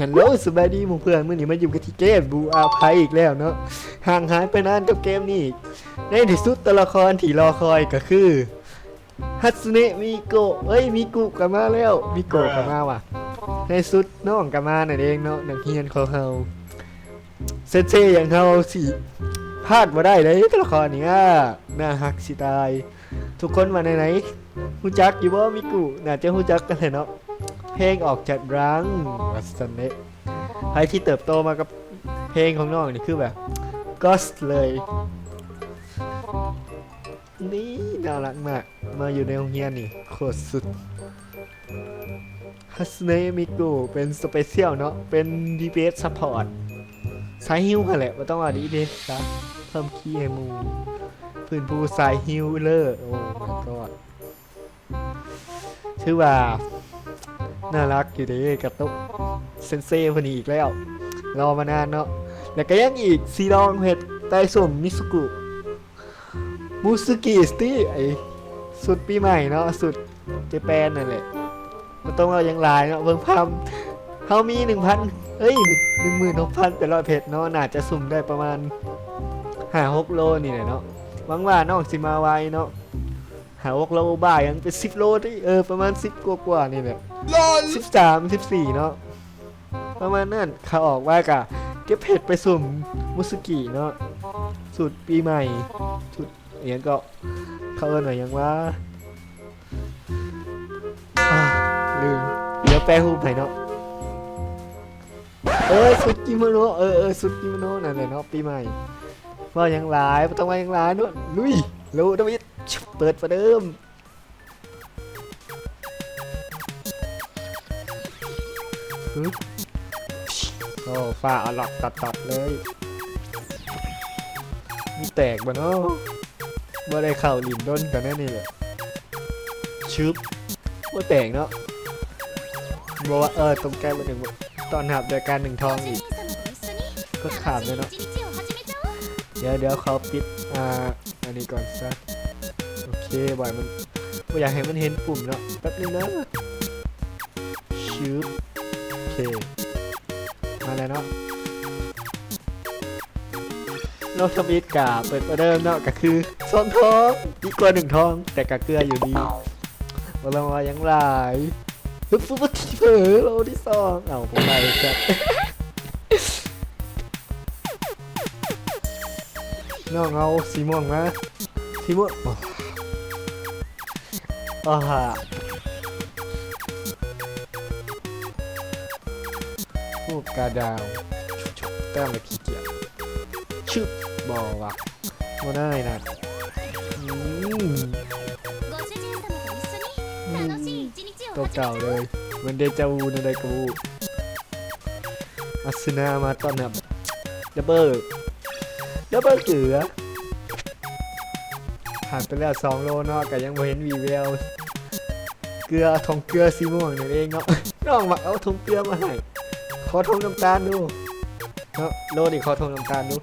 ฮัลโหลสบายดีหมู่เพื่อนมื่อนี้มาอยู่กับที่เกมบูอาไพอีกแล้วเนาะห่างหายไปนานกับเกมนี้อีกในที่สุดตัวละครที่รอคอยก็คือฮัตสึเนะมิโกะเอ้ยมิกุกลับมาแล้วมิโกะกลับมาว่ะ ในสุดน้องกลับมานั่นเองเนาะนักเรียนของเฮาเซนเซอย่างเฮาสิพลาดมาได้เลยตัวละครนี้อะน่าฮักสิตาย ทุกคนมาไหนๆฮู้จักอยู่บ่มิกุน่าจะฮู้จักกันเลยเนาะ เพลงออกจากรังวัสเนะใครที่เติบโตมากับเพลงของน้องนี่คือแบบก็สเลย นี่น่ารักมาก มาอยู่ในโรงเรียนนี่โคตรสุดฮัสเนมิกุเป็นสเปเชียลเนาะ เป็นดีเบสซัพพอร์ตสายฮิวค่ะแหละไม่ต้องว่าดีเบสซะเพิ่มคีย์ให้มูพื้นผู้สายฮิวเลอร์ โอ้ my god ชื่อว่า น่ารักอยู่ดีกับตุ๊กเซนเซ่คนนี้อีกแล้ว รอมานานเนาะแล้วก็ยังอีกซีดองเพชรไต้สมมิสุกุมูสุกิสตี้ไอสุดปีใหม่เนาะสุดเจแปนนั่นแหละมันต้องเรายังลายเนาะเบิ่งพามเขามีหนึ่งพันเอ้ยหนึ่งหมื่นหกพันแต่ร้อยเพชรเนาะน่าจะสุ่มได้ประมาณห้าหกโลนี่แหละเนาะหวังว่าน้องสิมาไวเนาะ หาหกโลบ่ายยังเป็นสิบโลที่เออประมาณสิบกว่าๆนี่แหละสิบสามสิบสี่เนาะประมาณนั้นเขาออกว่ากะเก็บเผ็ดไปสุ่มมุสกิเนาะสูตรปีใหม่สูตรอย่างนั้นก็เขาเอินหน่อยยังว่าอ่าลืมเดี๋ยวแปลรูปให้เนาะเออสุดกิโมโนเออเออสุดกิโมโนนั่นแหละเนาะปีใหม่ว่ายังหลายบ่ต้องว่ายังหลายเนาะลุยรู้ดวิด เปิดประเดิมโอ้ฝ้าเอาหลอกตัดตัดเลย มีแตกบ่เนาะบ่ได้เข่าหลินด้นกันแน่นี่แหละชึบบ่แตกเนาะบอกว่าเออตรงแก้มาถึงตอนหับโดยการหนึ่งทองอีก ก็ขาดเลยเนาะเดี๋ยวเดี๋ยวเขาปิดอ่าอันนี้ก่อนซะ เคบ่อยมันบ่อยากให้มันเห็นปุ่มเนาะแป๊บนึงนะชึบโอเคมาแล้วเนาะโลกทวิตกาเปิดประเดิมเนาะก็คือสองทองดีกว่าหนึ่งทอง แต่กะเกลืออยู่ดีมาลองมายังไรปุ๊บปุ๊บปุ๊บทีเผลอโลที่สองเอาผมไปครับน้องเอาสีม่วงมาสีม่วง อ๋ออ่าฮะรูปกาดาวชุบๆแต้มเลยขี้เกียจชึบบอว่ะมาได้นะอืมตัวเก่าเลยเหมันเดจาวูนะไดกูอาสนามาต้อนรับดับเบิลดับเบิลเกลือ ผ่านไปแล้วสองโลเนาะก็ยังไม่เห็นวีเวลเกลือทองเกลือสีม่วงนั่นเองเนาะน้องมาเอาทองเกลือมาให้ขอทงน้ำตาลดูเนาะโลดิขอทงน้ำตาลดู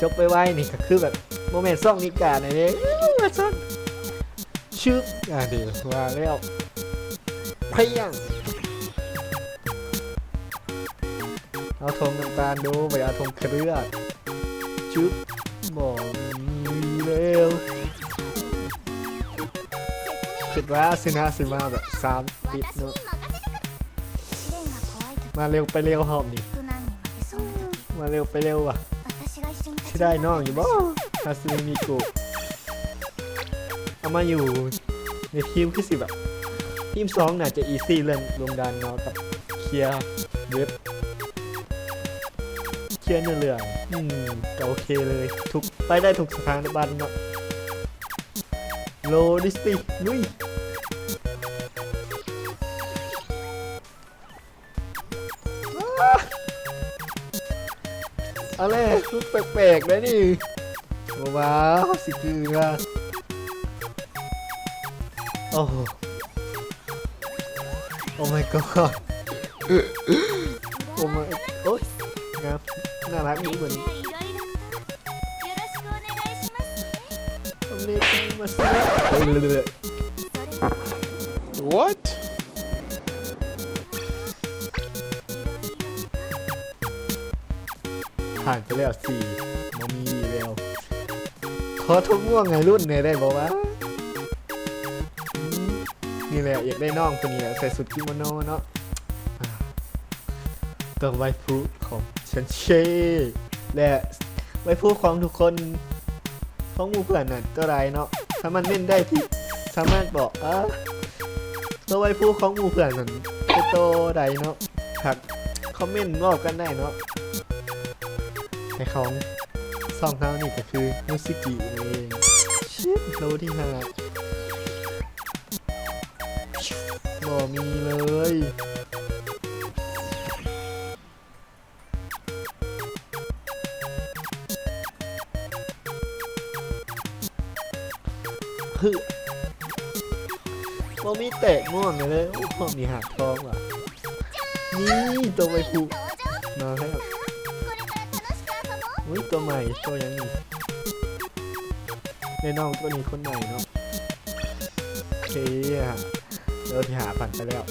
จบไปไว้นี่ก็คือแบบโมเมนต์ซ่องนิกาในนี้มาซ่อนชึบอะเดียวว่าแล้วพยังเอาทงน้ำตาลดูไปเอาทงเครือชึบ คิดว่าสินะสิมาแบบสามปิดเนาะมาเร็วไปเร็วหอมดิมาเร็วไปเร็วว่ะที่ได้น้องอยู่บ่คาซูมิโกะเอามาอยู่ในทีมที่สิแบบทีมสองน่าจะอีซี่เรื่องลงดันเนาะกับเคลียร์เว็บเคลียร์เนื้อเรื่องอืมก็โอเคเลย ทุกไปได้ทุกสถานบันเนาะ โลดิสติลุยว้าอะไรลูกแปลกๆนะนี่ว้าวสิคือว่าโอ้โหโอ้ my god โอ้ my โอ้ยงามน่ารักดีเหมือน What? ผ่านไปแล้วสี่มันมีแล้วขอทุกม่วงไงรุ่นเนี่ยได้บอกว่านี่แหละอยากได้น้องคนนี้ใส่สุดกิโมโนเนาะตัวไวฟูของฉันเชและไวฟูของทุกคนของมูเพื่อนน่ะตัวไรเนาะ ถ้ามันเล่นได้ที่สามารถบอกอะตัวไวฟูของหมู่เพื่อนนั่นเป็นตัวใดเนาะถักคอมเมนต์บอกกันได้เนาะในของซองเขานี่ก็คือมูสิกินั่นเองชิปโลที่ห้าบ่มีเลย ฮึบ่มีแตกง่วงเลยเลยโอ้โหมีหักทองว่ะ นี่ตัวไปผูมาแล้วอุ้ยตัวใหม่ตัวยังนี่ในน้องตัวนี้คนใหม่เนาะโอเคอะเราที่หาผ่านไปแล้ว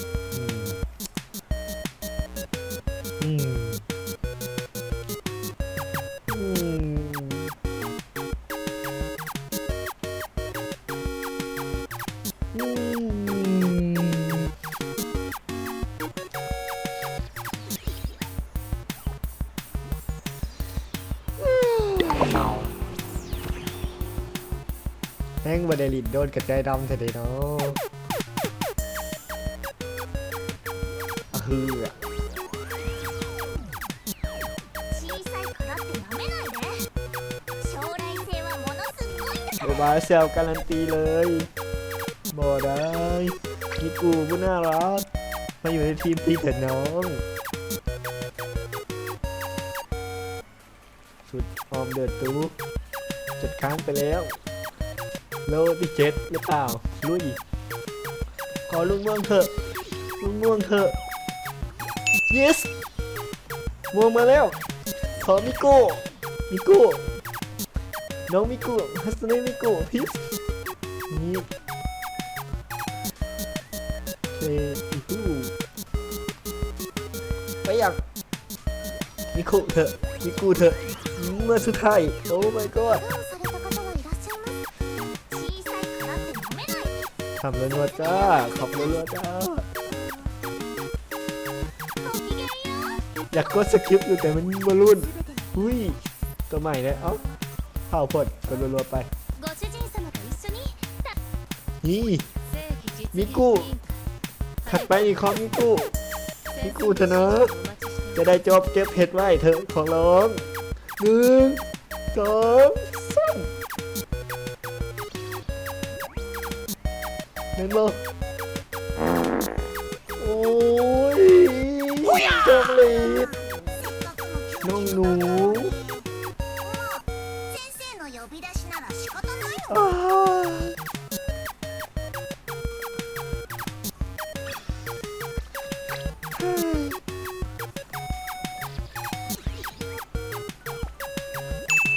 แม่งบดเดลิดโดนกระจายดำเถอะเนาะฮือบบาเซลการันตีเลยบอดได้กิกูผู้น่ารักมาอยู่ในทีมพีเถอะน้อง สุดพร้อมเดือดตู้จัดค้างไปแล้ว โลที่เจ็ดหรือเปล่าลุยขอลุงม่วงเถอะลุงม่วงเถอะ yes ม่วงมาแล้ว ขอมิโก้มิโก้น้องมิกุฮัสเน่มิกุพิสนี่เคอีฮูไปอยากมิกุเถอะมิกุเถอะเมื่อสุดท้ายโอ้ my god ขำรัวๆจ้าขอำรัวๆจ้าอยากกดสคริปต์อยู่แต่มันบอลลูนหุ้ยตัวใหม่เลยเอ้าเผาพดกดรัวๆไปนี่มิกุถัดไปอีกของมิกุมิกุเถอะนะจะได้จบเก็บเพชรไว้เถอะของร้องหนึ่งสอง เห็นไหมโอ้ยจงลีดน้องหนู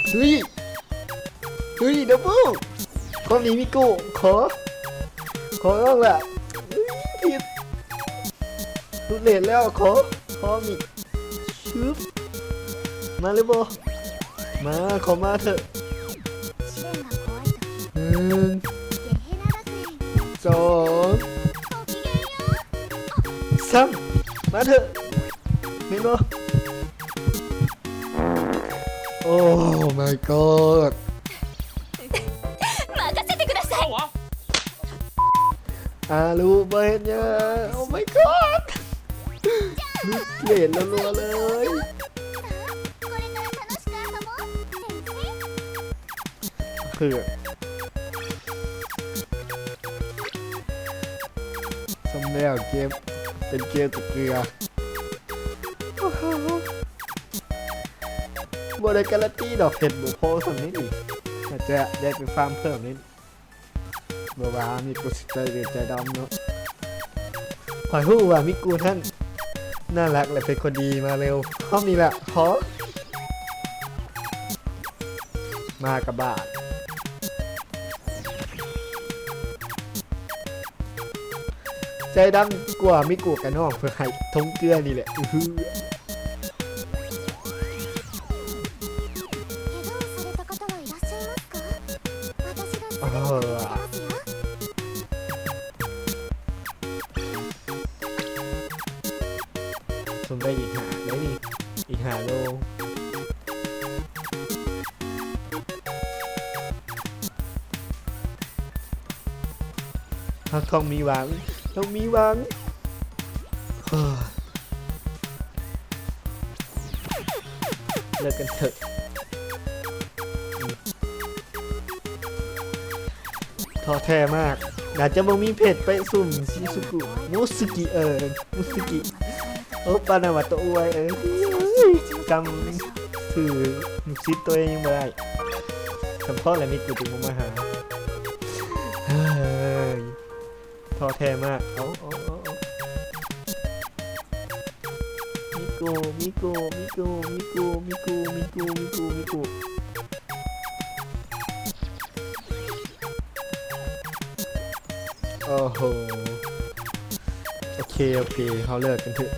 เฮ้ยเฮ้ยดับเบิลความนี้มิโก้ขอ ขอร้องแหละผิดทุเรศแล้วขอขอมีชึบมาเลยบอมาขอมาเถอะหนึ่งสองสามมาเถอะเมนบอโอ้ my god อาลูเบนเยอโอ้ my god เล่นรัวๆเลย คือทำแนวเกมเป็นเกมตกเกลือบ่ได้การันตีดอกเห็ดหมูโพสำนี้นี่อาจจะได้ไปฟาร์มเพิ่มนิด บัวามีกุสิเตอร์เดือดใจดำเนาะขอยหู้ว่ามิกูท่านน่ารักและเป็นคนดีมาเร็วห้องนี้แหละขอมากับบาทใจดำกว่ามิกูกันนอกเพื่อให้ทงเกลือนี่แหละอือ เราต้องมีหวังต้องมีหวังเลิกกันเถอะท้อแท้มากน่ากจะบ่มีเพจไปสุ่มชิซุกุมุสกิเออมุสกิโอ้ปานาวัตโตอวยเอ้ยจำสื่อซิปตัวเองยังไม่ได้จำพ่ออะไรนี่กูถึงมาหาเฮ้ย ทอแท้มากโอ้โอ้โอ้มิโกมิโกมิโกมิโกมิโกมิโกมิโกมิโกโอ้โห โอเค โอเคเขาเลิกกันเถอะ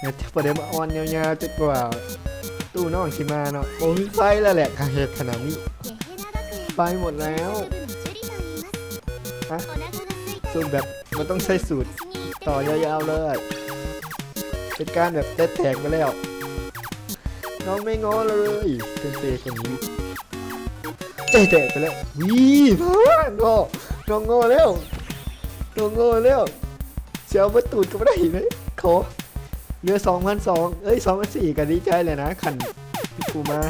เนี่ยเปิดเดมาออนยาวๆจะกว่า ตู้น้องชิมาเนาะโอ้ยไฟแล้วแหละคาเหตุขนาดนี้ ไปหมดแล้ว ฮะซูมแบบมันต้องใช้สูตร ต่อยาวๆเลย เป็นการแบบเตะแตกไปแล้ว น้องไม่ง้อเลยเป็นเตซคนนี้ใจแตกไปแล้ววีพ่านก็น้องงอแล้วตัวงงอแล้วเชียวประตูก็ไม่ได้เลยขอเลือสองพันสองเอ้ยสองพันสี่กันดีใจเลยนะขันกูมา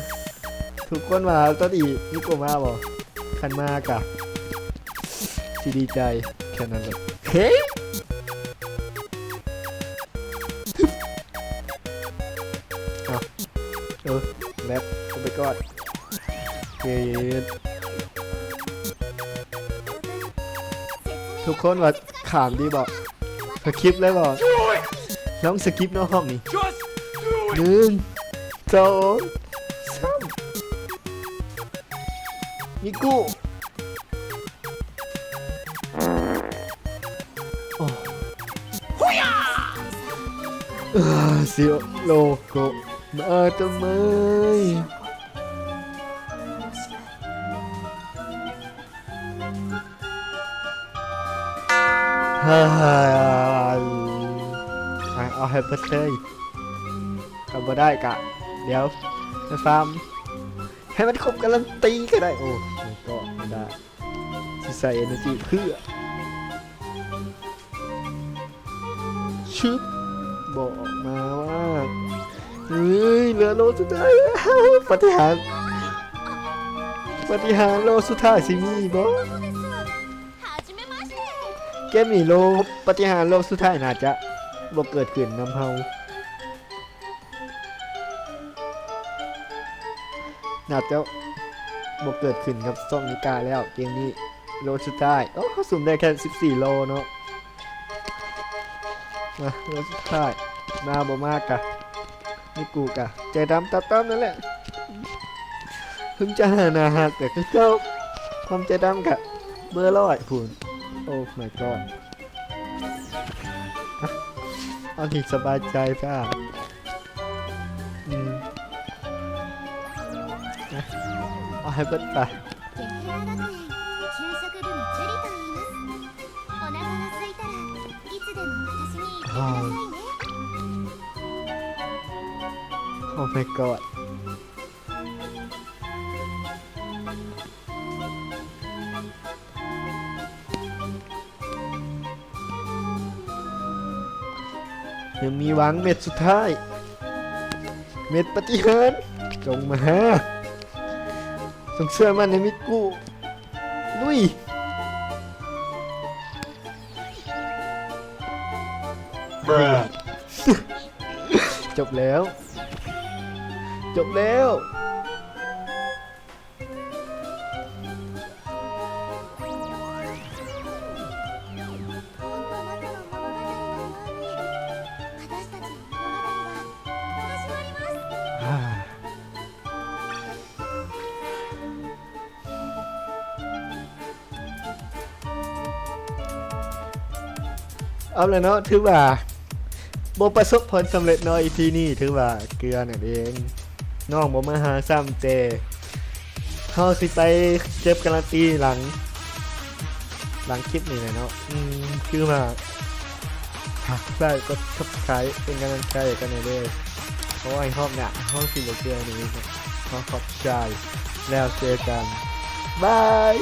ถูกคนมาตอนอีนี่กูมาบอกขันมากะ ที่ดีใจแค่นั้นเลยเฮ้ยเออแมปเอาไปก่อนเย็ดทุกคนว่าขามดีบอกสคริปเลยบอกน้องสคริปนองห้องนี่หนึ่งสองสามมิกุ เสียโลโกมาทำไมฮ่าฮ่าอะเอาให้เปิดเลยทำมาได้กะ เดี๋ยวไปฟาร์มให้มันครบการันตีก็ได้ โอ้ก็ไม่ได้สิใส่ energy เพื่อชึบ บอกมาว่าเฮ้ยเหลือโลสุดท้ายปฏิหารปฏิหารโลสุดท้ายสิมีบอกแกมีโลปฏิหารโลสุดท้ายน่าจะบ่เกิดขึ้นนำเฮาน่าจะบ่เกิดขึ้นครับซ่องนิกาแล้วเกมนี้โลสุดท้ายโอ้เขาสุ่มได้แค่ 14 โลเนาะ มาโลสุดท้ายมาบ่มากกะนี่กูกะใจดำตับตั้มนั่นแหละเพิ่งจะหาหนาหักแต่ก็เข้าความใจดำกะเบอร์ร้อยพูนโอ้ my god อะเอาที่สบายใจป้าอืมอะเอาให้เบิดไป โอ้ my god ยังมีหวังเม็ดสุดท้าย เม็ดปฏิหารจงมาจงเชื่อมันในมิกุลุย จบแล้ว จบแล้ว เอาเลยเนาะถือว่า บประสบผลสำเร็จเนาะอีพีนี้ถือว่าเกลือนั่นเองน้องบ่มาหาซ้ำเจเฮาสิไปเก็บการันตีหลัง หลังคลิปนี้แหละเนาะอืมคือว่าแพได้กด subscribe เป็นกำลังใจให้กันหน่อยเลยเพราะว่าไอ้รอบเนี่ยห้องสิบเกียวนี้ขอขอบใจแล้วเจอกันบาย